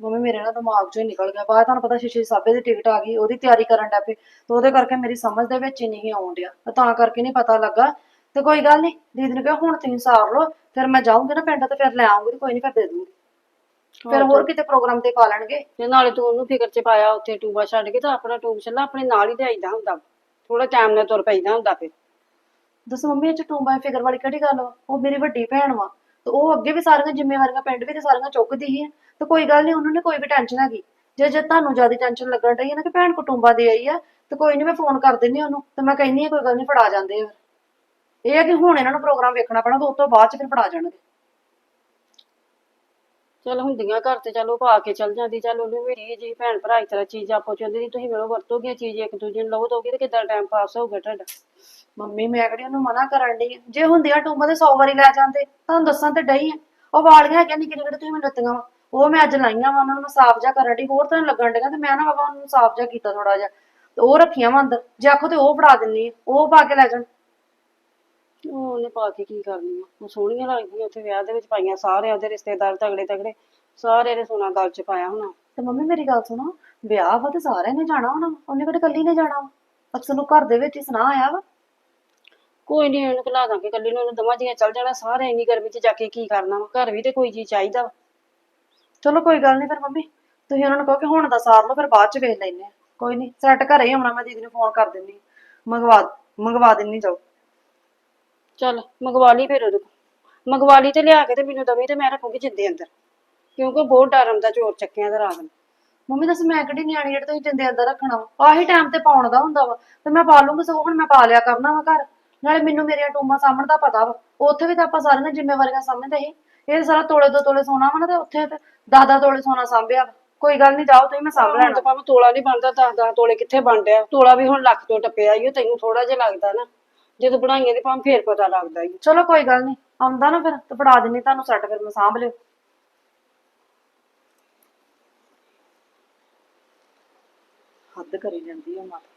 [SPEAKER 4] ਮੰਮੀ ਮੇਰੇ ਨਾ ਦਿਮਾਗ ਚੋਂ ਹੀ ਨਿਕਲ ਗਿਆ। ਬਾਅਦ ਤੁਹਾਨੂੰ ਪਤਾ ਸ਼ੀਸ਼ੇ ਸਾਬੇ ਦੀ ਟਿਕਟ ਆ ਗਈ ਉਹਦੀ ਤਿਆਰੀ ਕਰਨ ਡੈ ਪਏ ਤੇ ਉਹਦੇ ਕਰਕੇ ਮੇਰੀ ਸਮਝ ਦੇ ਵਿੱਚ ਹੀ ਨਹੀਂ ਆਉਣ ਡਿਆ। ਤੇ ਕਰਕੇ ਨਹੀਂ ਪਤਾ ਲੱਗਾ। ਤੇ ਕੋਈ ਗੱਲ ਨਹੀਂ ਦੀਦੀ ਨੇ ਕਿਹਾ ਹੁਣ ਤੁਸੀਂ ਸਾਰ ਲਓ ਫਿਰ ਮੈਂ ਜਾਊਂਗੀ ਨਾ ਪਿੰਡ ਤੇ ਫਿਰ ਲੈ ਆਉਂਗੀ ਕੋਈ ਨਹੀਂ ਫਿਰ ਦੇ ਦੂੰਗੀ। ਫਿਰ ਹੋਰ ਕਿਤੇ ਪ੍ਰੋਗਰਾਮ ਤੇ ਪਾ ਲੈਣਗੇ।
[SPEAKER 3] ਤੇ ਨਾਲੇ ਤੂੰ ਉਹਨੂੰ ਫਿਕਰ ਚ ਪਾਇਆ ਉੱਥੇ ਟੂਬਾ ਛੱਡ ਕੇ ਤਾਂ ਆਪਣਾ ਟੂਬ ਛੱਲਾ ਆਪਣੇ ਨਾਲ ਹੀ ਲਿਆਈਦਾ ਹੁੰਦਾ। ਥੋੜਾ ਟਾਈਮ ਨਾਲ ਤੁਰ ਪੈਂਦਾ ਹੁੰਦਾ ਫਿਰ।
[SPEAKER 4] ਦੱਸੋ ਮੰਮੀ ਇਹ ਚ ਟੂੰਬਾ ਫਿਕਰ ਵਾਲੀ ਕਿਹੜੀ ਗੱਲ ਉਹ ਮੇਰੀ ਵੱਡੀ ਭੈਣ ਵਾ। ਤੇ ਉਹ ਅੱਗੇ ਵੀ ਸਾਰੀਆਂ ਜ਼ਿੰਮੇਵਾਰੀਆਂ ਪਿੰਡ ਵੀ ਤੇ ਸਾਰੀਆਂ ਚੁੱਕਦੀ ਹੈ ਤੇ ਕੋਈ ਗੱਲ ਨਹੀਂ ਉਹਨਾਂ ਨੇ ਕੋਈ ਵੀ ਟੈਨਸ਼ਨ ਹੈਗੀ। ਜੇ ਜੇ ਤੁਹਾਨੂੰ ਜ਼ਿਆਦਾ ਟੈਨਸ਼ਨ ਲੱਗਣ ਡਈ ਹੈ ਨਾ ਕਿ ਭੈਣ ਕੋ ਟੂੰਬਾ ਦੇ ਆਈ ਆ ਤੇ ਕੋਈ ਨਹੀਂ ਮੈਂ ਫੋਨ ਕਰ ਦਿੰਨੀ ਉਹਨੂੰ ਤੇ ਮੈਂ ਕਹਿੰਨੀ ਆ ਕੋਈ ਗੱਲ ਨਹੀਂ ਫੜਾ ਜਾਂਦੇ ਆ। ਇਹ ਹੈ ਕਿ ਹੁਣ ਇਹਨਾਂ ਨੂੰ ਪ੍ਰੋਗਰਾਮ ਵੇਖਣਾ ਪੈਣਾ ਤੇ ਉਸ ਤੋਂ ਬਾਅਦ ਚ ਫਿਰ ਫੜਾ ਜਾਣਗੇ।
[SPEAKER 3] ਚਲ ਹੁੰਦੀਆਂ ਘਰ ਤੇ ਚਲੋ ਪਾ ਕੇ ਚਲ ਜਾਂਦੀ ਚੱਲ ਉਹਨੂੰ ਵੀ ਇਹ ਜੀ ਭੈਣ ਭਰਾ ਇਸ ਤਰ੍ਹਾਂ ਚੀਜ਼ ਆਪੋ ਚਾਹੁੰਦੇ ਨਹੀਂ ਤੁਸੀਂ ਮੈਨੂੰ ਵਰਤੋਗੇ ਚੀਜ਼ ਇੱਕ ਦੂਜੇ ਨੂੰ ਲਓ ਦੋਗੇ ਤੇ ਕਿੱਦਾਂ ਟਾਈਮ ਪਾਸ ਹੋਊਗਾ ਤੁਹਾਡਾ?
[SPEAKER 4] ਮੰਮੀ ਮੈਂ ਕਿਹੜੀ ਉਹਨੂੰ ਮਨਾ ਕਰਨ ਡਈ ਆ? ਜੇ ਹੁੰਦੀਆਂ ਟੂੰਬਾਂ ਤੇ 100 ਵਾਰੀ ਲੈ ਜਾਂਦੇ ਤੁਹਾਨੂੰ ਦੱਸਾਂ ਤੇ ਡਈ ਆ। ਉਹ ਵਾਲੀਆਂ ਹੈਗੀਆਂ ਨਿੱਕੇ ਨਿੱਕੇ ਤੁਸੀਂ ਮੈਨੂੰ ਦਿੱਤੀਆਂ ਵਾ। ਉਹ ਮੈਂ ਅੱਜ ਲਾਈਆਂ ਵਾ ਉਹਨਾਂ ਨੂੰ ਮੈਂ ਸਾਫ਼ ਜਿਹਾ ਕਰਨ ਡਈ ਹੋਰ ਤਾਂ ਲੱਗਣ ਡਈਆਂ ਤੇ ਮੈਂ ਨਾ ਬਾਬਾ ਉਹਨੂੰ ਸਾਫ਼ ਜਿਹਾ ਕੀਤਾ ਥੋੜਾ ਜਿਹਾ। ਤੇ ਉਹ ਰੱਖੀਆਂ ਵਾ ਅੰਦਰ ਜੇ ਆਖੋ ਤੇ ਉਹ ਫੜਾ ਦਿੰਨੀ ਆ ਉਹ ਪਾ ਕੇ ਲੈ ਜਾਣ।
[SPEAKER 3] ਉਹ ਉਹਨੇ ਪਾ ਕੇ ਕੀ ਕਰਨੀ ਆ? ਉਹ ਸੋਹਣੀਆਂ ਲੱਗਦੀਆਂ ਉੱਥੇ ਵਿਆਹ ਦੇ ਵਿੱਚ ਪਾਈਆਂ ਸਾਰੇ ਉਹਦੇ ਰਿਸ਼ਤੇਦਾਰ ਤਗੜੇ ਤਗੜੇ ਸਾਰੇ ਨੇ ਸੋਨਾ ਗਲ ਚ ਪਾਇਆ ਹੋਣਾ।
[SPEAKER 4] ਤੇ ਮੰਮੀ ਮੇਰੀ ਗੱਲ ਸੁਣੋ ਵਿਆਹ ਵਾ ਤੇ ਸਾਰਿਆਂ ਨੇ ਜਾਣਾ ਹੋਣਾ ਵਾ। ਉਹਨੇ ਕਿਹੜੇ ਕੱਲੀ ਨੇ ਜਾਣਾ ਵਾ? ਅਕਸਰ ਨੂੰ ਘਰ ਦੇ ਵਿੱਚ ਹੀ ਸੁਣਾ ਆਇਆ ਵਾ।
[SPEAKER 3] ਕੋਈ ਨਹੀਂ ਉਹਨੂੰ ਖਿਲਾ ਦਾਂਗੇ ਕੱਲੀ ਨੂੰ ਉਹਨੂੰ ਦਵਾਂ ਜੀਆਂ ਚੱਲ ਜਾਣਾ ਸਾਰੇ ਇੰਨੀ ਗਰਮੀ ਚ ਜਾ ਕੇ ਕੀ ਕਰਨਾ ਵਾ? ਘਰ ਵੀ ਤੇ ਕੋਈ ਚੀਜ਼ ਚਾਹੀਦਾ ਵਾ।
[SPEAKER 4] ਚਲੋ ਕੋਈ ਗੱਲ ਨਹੀਂ ਫਿਰ ਮੰਮੀ ਤੁਸੀਂ ਉਹਨਾਂ ਨੂੰ ਕਹੋ ਕਿ ਹੁਣ ਦਾ ਸਾਰ ਲਓ ਫਿਰ ਬਾਅਦ ਚ ਵੇਖ ਲੈਨੇ ਆ ਕੋਈ ਨਹੀਂ ਸੈੱਟ ਘਰੇ ਹੀ ਆਉਣਾ ਮੈਂ ਦੀਦੀ ਨੂੰ ਫੋਨ ਕਰ ਦਿੰਨੀ। ਮੰਗਵਾ ਮੰਗਵਾ ਦਿੰਨੀ ਜਾਓ।
[SPEAKER 3] ਚੱਲ ਮੰਗਵਾ ਲਈ ਫਿਰ ਉਹਦੇ ਕੋਲ। ਮੰਗਵਾ ਲਈ ਤੇ ਲਿਆ ਕੇ ਤੇ ਮੈਨੂੰ ਦਵੀ ਤੇ ਮੈਂ ਰੱਖੂਗੀ ਜਿੰਦੇ ਅੰਦਰ। ਕਿਉਂਕਿ ਬਹੁਤ ਡਰ ਆਉਂਦਾ ਚੋਰ ਚੱਕਿਆਂ ਦਾ ਰਾਤ ਨੂੰ।
[SPEAKER 4] ਮੰਮੀ ਦੱਸ ਮੈਂ ਕਿਹੜੀ ਨਿਆਣੀ ਜਿਹੜੇ ਤੁਸੀਂ ਜਿੰਦੇ ਅੰਦਰ ਰੱਖਣਾ ਵਾ? ਆਹੀ ਟਾਈਮ ਤੇ ਪਾਉਣ ਦਾ ਹੁੰਦਾ ਵਾ। ਤੇ ਮੈਂ ਪਾ ਲੂੰਗੀ ਸਗੋਂ ਹੁਣ ਮੈਂ ਪਾ ਲਿਆ ਕਰਨਾ ਵਾ ਘਰ। ਨਾਲੇ ਮੈਨੂੰ ਮੇਰੀਆਂ ਟੂਮਾਂ ਸਾਂਭਣ ਦਾ ਪਤਾ ਵਾ। ਉੱਥੇ ਵੀ ਤਾਂ ਆਪਾਂ ਸਾਰੀਆਂ ਜ਼ਿੰਮੇਵਾਰੀਆਂ ਸਮਝਦੇ ਸੀ। ਇਹ ਸਾਰਾ ਤੋਲੇ ਦੋ ਤੋਲੇ ਸੋਨਾ ਵਾ ਨਾ ਤੇ ਉੱਥੇ ਤੇ ਦਸ ਦਸ ਤੋਲੇ ਸੋਨਾ ਸਾਂਭਿਆ ਵਾ। ਕੋਈ ਗੱਲ ਨਹੀਂ ਜਾਓ ਤੁਸੀਂ ਮੈਂ ਸਾਂਭ
[SPEAKER 3] ਹੁਣ
[SPEAKER 4] ਲੈਣਾ।
[SPEAKER 3] ਤਾਂ ਭਾਵੇਂ ਤੋਲਾ ਨਹੀਂ ਬਣਦਾ ਦਸ ਦਸ ਤੋਲੇ ਕਿੱਥੇ ਬਣ ਡਿਆ ਤੋਲਾ ਵੀ ਹੁਣ ਲੱਖ ਤੋਂ ਟੱਪਿਆ ਈ ਓ ਤੈਨੂੰ ਥੋੜਾ ਜਿਹਾ ਲੱਗਦਾ ਨਾ। ਜਦੋਂ ਬਣਾਈਆਂ ਤੇ ਭਾਵੇਂ ਫੇਰ ਪਤਾ ਲੱਗਦਾ ਈ
[SPEAKER 4] ਚਲੋ ਕੋਈ ਗੱਲ ਨਹੀਂ ਆਉਂਦਾ ਨਾ ਫਿਰ ਤੇ ਫੜਾ ਦਿੰਨੀ ਤੁਹਾਨੂੰ ਸੈੱਟ ਫਿਰ ਮੈਂ ਸਾਂਭ ਲਿਓ। ਹੱਦ ਕਰੀ ਜਾਂਦੀ ਆ ਮਾਤਾ।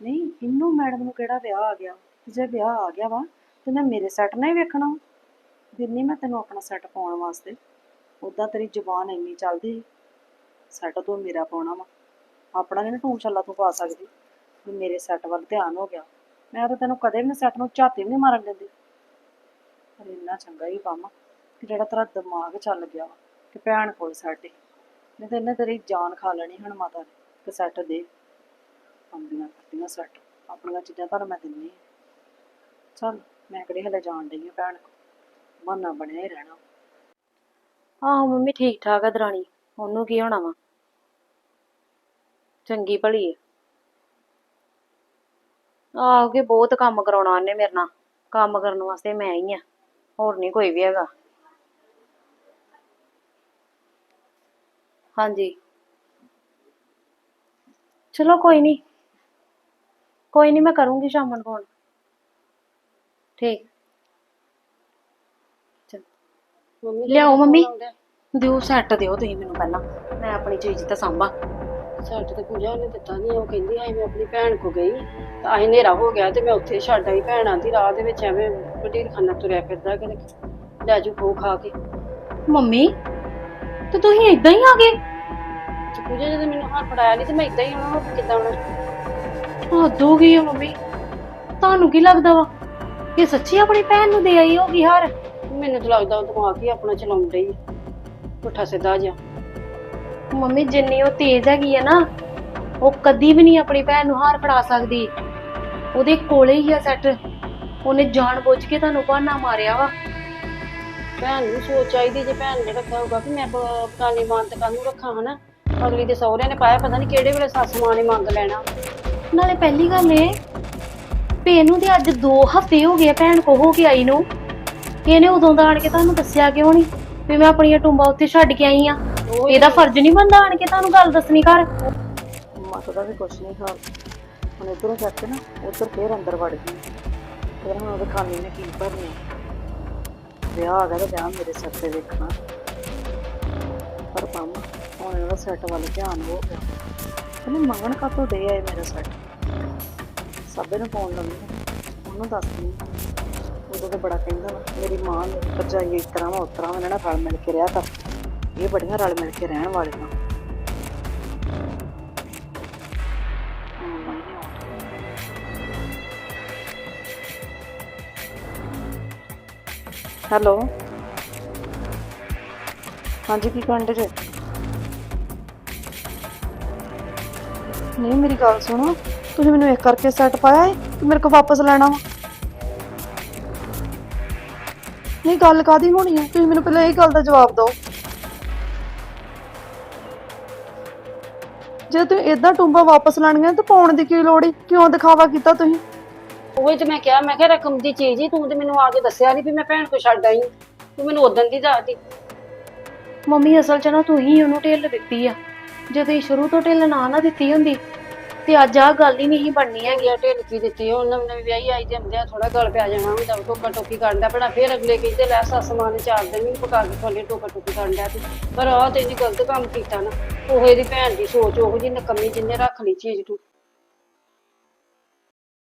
[SPEAKER 4] ਨਹੀਂ ਇਹਨੂੰ ਮੈਡਮ ਨੂੰ ਕਿਹੜਾ ਵਿਆਹ ਆ ਗਿਆ? ਤੇ ਜੇ ਵਿਆਹ ਆ ਗਿਆ ਵਾ ਤੇ ਮੈਂ ਮੇਰੇ ਸੈੱਟ ਨਾਲ ਹੀ ਵੇਖਣਾ। ਦਿੰਨੀ ਮੈਂ ਤੈਨੂੰ ਆਪਣਾ ਸੈੱਟ ਪਾਉਣ ਵਾਸਤੇ। ਉਦਾਂ ਤੇਰੀ ਜ਼ੁਬਾਨ ਇੰਨੀ ਚੱਲਦੀ ਸੈੱਟ ਤੂੰ ਮੇਰਾ ਪਾਉਣਾ ਵਾ। ਆਪਣਾ ਨਹੀਂ ਤੂੰ ਛੱਲਾ ਤੂੰ ਪਾ ਸਕਦੀ, ਵੀ ਮੇਰੇ ਸੈੱਟ ਵੱਲ ਧਿਆਨ ਹੋ ਗਿਆ। ਮੈਂ ਤਾਂ ਤੈਨੂੰ ਕਦੇ ਵੀ ਸੈੱਟ ਨੂੰ ਝਾਤੀ ਵੀ ਨਹੀਂ ਮਾਰਨ ਦਿੰਦੀ। ਪਰ ਇੰਨਾ ਚੰਗਾ ਹੀ ਪਾਵਾਂ ਕਿ ਜਿਹੜਾ ਤੇਰਾ ਦਿਮਾਗ ਚੱਲ ਗਿਆ ਵਾ, ਕਿ ਭੈਣ ਕੋਲ ਸਾਡੇ ਨਹੀਂ ਤਾਂ ਇਹਨੇ ਤੇਰੀ ਜਾਨ ਖਾ ਲੈਣੀ ਹੁਣ ਮਾਤਾ ਨੇ ਕਿ ਸੈੱਟ ਦੇ। ਆਉਂਦੀਆਂ ਕਰਦੀਆਂ ਸੈੱਟ ਆਪਣੀਆਂ ਚੀਜ਼ਾਂ ਤੁਹਾਨੂੰ ਮੈਂ ਦਿੰਨੀ ਆ ਚੱਲ, ਮੈਂ ਕਿਹੜੇ ਹਲੇ ਜਾਣ ਡਈ ਆ ਭੈਣ ਕੋਲ। ਮਨਾ ਬਣਿਆ ਹੀ ਰਹਿਣਾ।
[SPEAKER 1] ਆਹੋ ਮੰਮੀ ਠੀਕ ਠਾਕ ਆ ਦਰਾਣੀ, ਉਹਨੂੰ ਕੀ ਹੋਣਾ ਵਾ? ਚੰਗੀ ਭਲੀ ਆ। ਆਹੋ ਕਿ ਬਹੁਤ ਕੰਮ ਕਰਾਉਣਾ ਉਹਨੇ ਮੇਰੇ ਨਾਲ, ਕੰਮ ਕਰਨ ਵਾਸਤੇ ਮੈਂ ਹੀ ਆ, ਹੋਰ ਨਹੀਂ ਕੋਈ ਵੀ ਹੈਗਾ। ਹਾਂਜੀ। ਚਲੋ ਕੋਈ ਨਹੀਂ ਕੋਈ ਨਹੀਂ ਮੈਂ ਕਰੂੰਗੀ ਸ਼ਾਮ ਨੂੰ ਫੋਨ ਠੀਕ ਚਲ
[SPEAKER 3] ਮੰਮੀ
[SPEAKER 1] ਲਿਆਓ ਮੰਮੀ। ਦਿਓ ਸੈੱਟ ਦਿਓ ਤੁਸੀਂ ਮੈਨੂੰ ਪਹਿਲਾਂ। ਮੈਂ ਆਪਣੀ ਚੀਜ਼ ਤਾਂ ਸਾਂਭਾਂ।
[SPEAKER 3] ਸੈੱਟ ਤੇ ਪੂਜਾ ਉਹਨੇ ਦਿੱਤਾ ਨਹੀਂ ਉਹ ਕਹਿੰਦੀ ਆਈ ਮੈਂ ਆਪਣੀ ਭੈਣ ਕੋ ਗਈ। ਤਾਂ ਆਈ ਹਨੇਰਾ ਹੋ ਗਿਆ ਤੇ ਮੈਂ ਉੱਥੇ ਛੱਡ ਆਈ ਭੈਣ ਆਂਦੀ ਰਾਹ ਦੇ ਵਿੱਚ ਐਵੇਂ ਬਟੀਰ ਖਾਨਾ ਤੁਰਿਆ ਫਿਰਦਾ ਕਿ ਲੈ ਜੂ ਖੋ ਖਾ ਕੇ।
[SPEAKER 1] ਮੰਮੀ ਤੇ ਤੁਸੀਂ ਇਦਾਂ ਹੀ ਆ ਗਏ?
[SPEAKER 3] ਤੇ ਪੂਜਾ ਜਦੋਂ ਮੈਨੂੰ ਹਾਰ ਫੜਾਇਆ ਨਹੀਂ ਤੇ ਮੈਂ ਇਦਾਂ ਹੀ ਆਉਣਾ ਹੋਰ ਕਿੱਦਾਂ ਆਉਣਾ
[SPEAKER 1] ਹੱਦ ਹੋ ਗਈ ਆ ਮੰਮੀ। ਤੁਹਾਨੂੰ ਕੀ ਲੱਗਦਾ ਵਾ? ਇਹ ਸੱਚੀ ਆਪਣੀ ਭੈਣ ਨੂੰ ਦੇ ਆਈ ਹੋਗੀ ਹਾਰ?
[SPEAKER 3] ਮੈਨੂੰ ਤਾਂ ਲੱਗਦਾ ਉਹ ਦਿਮਾਗ ਹੀ ਆਪਣਾ ਚਲਾਉਂਦਾ ਹੀ ਪੁੱਠਾ ਸਿੱਧਾ ਜਿਹਾ।
[SPEAKER 1] ਮੰਮੀ ਜਿੰਨੀ ਉਹ ਤੇਜ਼ ਹੈਗੀ ਆ ਨਾ ਉਹ ਕਦੀ ਵੀ ਨਹੀਂ ਆਪਣੀ ਭੈਣ ਨੂੰ ਹਾਰ ਫੜਾ ਸਕਦੀ। ਉਹਦੇ ਕੋਲੇ ਹੀ ਆ ਸੈੱਟ। ਉਹਨੇ ਜਾਣ ਬੁੱਝ ਕੇ ਤੁਹਾਨੂੰ ਬਹਾਨਾ ਮਾਰਿਆ ਵਾ।
[SPEAKER 3] ਭੈਣ ਨੂੰ ਸੋਚ ਚਾਹੀਦੀ ਜੇ ਭੈਣ ਨੇ ਰੱਖਿਆ ਹੋਊਗਾ ਕਿ ਮੈਂ ਪ- ਪੁਰਾਣੀ ਮਾਨ ਤੇ ਕਾਹਨੂੰ ਰੱਖਾਂ ਹਨਾ? ਅਗਲੀ ਦੇ ਸਹੁਰੇ ਨੇ ਪਾਇਆ ਪਤਾ ਨਹੀਂ ਕਿਹੜੇ ਵੇਲੇ ਸੱਸ ਮਾਂ ਨੇ ਮੰਗ ਲੈਣਾ।
[SPEAKER 1] ਨਾਲੇ ਪਹਿਲੀ ਗੱਲ ਇਹ ਭੈਣ ਨੂੰ ਤੇ ਅੱਜ 2 ਹਫ਼ਤੇ ਹੋ ਗਏ ਆ ਭੈਣ ਕੋ ਹੋ ਕੇ ਆਈ ਨੂੰ। ਇਹਨੇ ਉਦੋਂ ਦਾ ਆਣ ਕੇ ਤੁਹਾਨੂੰ ਦੱਸਿਆ ਕਿਉਂ ਨਹੀਂ ਵੀ ਮੈਂ ਆਪਣੀਆਂ ਟੁੰਬਾਂ ਉੱਥੇ ਛੱਡ ਕੇ ਆਈ ਆ।
[SPEAKER 3] ਉਹ
[SPEAKER 1] ਇਹਦਾ ਫਰਜ਼ ਨਹੀਂ ਬਣਦਾ ਆਣ ਕੇ ਤੁਹਾਨੂੰ ਗੱਲ ਦੱਸਣੀ ਘਰ।
[SPEAKER 4] ਮਾਤਾ ਦਾ ਵੀ ਕੁਛ ਨਹੀਂ ਹਾਲ ਹੁਣ ਇਧਰੋਂ ਚੱਕ ਕੇ ਨਾ ਉਧਰ ਫੇਰ ਅੰਦਰ ਵੜ ਗਈ। ਫਿਰ ਹੁਣ ਉਹਦੇ ਖਾਲੀ ਨੇ ਕੀ ਭਰਨੀ? ਵਿਆਹ ਆ ਗਿਆ ਤਾਂ ਵਿਆਹ ਮੇਰੇ ਸਿਰ ਤੇ ਵੇਖਣਾ। ਪਰ ਮਾਮਾ ਹੁਣ ਇਹਦਾ ਸੈੱਟ ਵੱਲ ਧਿਆਨ ਹੋ ਗਿਆ। ਉਹਨੇ ਮੰਗਣ ਕਾਤੋਂ ਦੇ ਆਏ ਮੇਰਾ ਸੈੱਟ ਸਭੇ ਨੂੰ ਫੋਨ ਲਾਉਂਦੀ ਉਹਨੂੰ ਦੱਸਦੀ ਉਦੋਂ ਤੇ ਬੜਾ ਕਹਿੰਦਾ ਵਾ, ਮੇਰੀ ਮਾਂ ਮੇਰੀ ਭਰਜਾਈ ਇਸ ਤਰ੍ਹਾਂ ਵਾ ਉਸ ਤਰ੍ਹਾਂ ਵਾ, ਇਹਨਾਂ ਨਾਲ ਰਲ ਮਿਲ ਕੇ ਰਿਹਾ ਕਰ। ਇਹ ਬੜੀਆਂ ਰਲ ਮਿਲ ਕੇ ਰਹਿਣ ਵਾਲੀਆਂ। ਹੈਲੋ। ਹਾਂਜੀ ਕੀ ਕਰਨ ਦੇ ਨਹੀਂ ਮੇਰੀ ਗੱਲ ਸੁਣੋ। ਤੁਸੀਂ ਮੈਨੂੰ ਇੱਕ ਕਰਕੇ ਸੈੱਟ ਪਾਇਆ ਹੈ ਕਿ ਮੇਰੇ ਕੋਲ ਵਾਪਸ ਲੈਣਾ ਵਾ? ਨਹੀਂ ਗੱਲ ਕਾਦੀ ਹੋਣੀ ਹੈ ਤੁਸੀਂ ਮੈਨੂੰ ਪਹਿਲਾਂ ਇਹ ਗੱਲ ਦਾ ਜਵਾਬ ਦਿਓ। ਜੇ ਤੁਸੀਂ ਇਦਾਂ ਟੁੰਬਾ ਵਾਪਸ ਲੈਣੀਆਂ ਤਾਂ ਪਾਉਣ ਦੀ ਕੀ ਲੋੜ ਈ? ਕਿਉਂ ਦਿਖਾਵਾ ਕੀਤਾ ਤੁਸੀਂ?
[SPEAKER 3] ਉਹ ਤੇ ਮੈਂ ਕਿਹਾ ਮੈਂ ਕਿਹਾ ਰਕਮ ਦੀ ਚੀਜ਼ ਹੀ ਤੂੰ ਤੇ ਮੈਨੂੰ ਆ ਕੇ ਦੱਸਿਆ ਨਹੀਂ ਵੀ ਮੈਂ ਭੈਣ ਕੋ ਛੱਡ ਆਈ। ਤੂੰ ਮੈਨੂੰ ਉਦੋਂ ਦੀ ਦੱਸਦੀ
[SPEAKER 1] ਮੰਮੀ ਅਸਲ 'ਚ ਨਾ ਤੂੰ ਹੀ ਉਹਨੂੰ ਢਿੱਲ ਦਿੱਤੀ ਆ। ਜੇ ਤੁਸੀਂ ਸ਼ੁਰੂ ਤੋਂ ਢਿੱਲ ਨਾ ਨਾ ਦਿੱਤੀ ਹੁੰਦੀ ਤੇ ਅੱਜ ਆਹ ਗੱਲ ਹੀ ਨਹੀਂ ਸੀ ਬਣਨੀ ਹੈਗੀ
[SPEAKER 3] ਗਿਆ ਢਿੱਲ ਕੀ ਦਿੱਤੀ ਉਹ ਨਵੀਂ ਨਵੀਂ ਵਿਆਹੀ ਆਈ ਤੇ ਹੁੰਦਿਆਂ ਥੋੜਾ ਗਲ ਪਿਆ ਜਾਣਾ ਹੁੰਦਾ ਟੋਕਾ ਟੋਕੀ ਕਰਦਾ ਪੜਾ ਫਿਰ ਅਗਲੇ ਕਹਿੰਦੇ ਲੈ ਸੱਸ ਮਾਂ ਨੇ ਚਾਰ ਦਿਨ ਵੀ ਪਕਾ ਕੇ ਖੋਲੇ ਟੋਕਾ ਟੋਕੀ ਕਰਨ ਡਿਆ ਤੇ ਪਰ ਆਹ ਤੇ ਇਹਨੇ ਗਲਤ ਕੰਮ ਕੀਤਾ ਨਾ, ਉਹ ਇਹਦੀ ਭੈਣ ਦੀ ਸੋਚ, ਉਹ ਜੀ ਨਕਮੀ ਜਿੰਨੇ ਰੱਖ ਲਈ ਚੀਜ਼ ਤੂੰ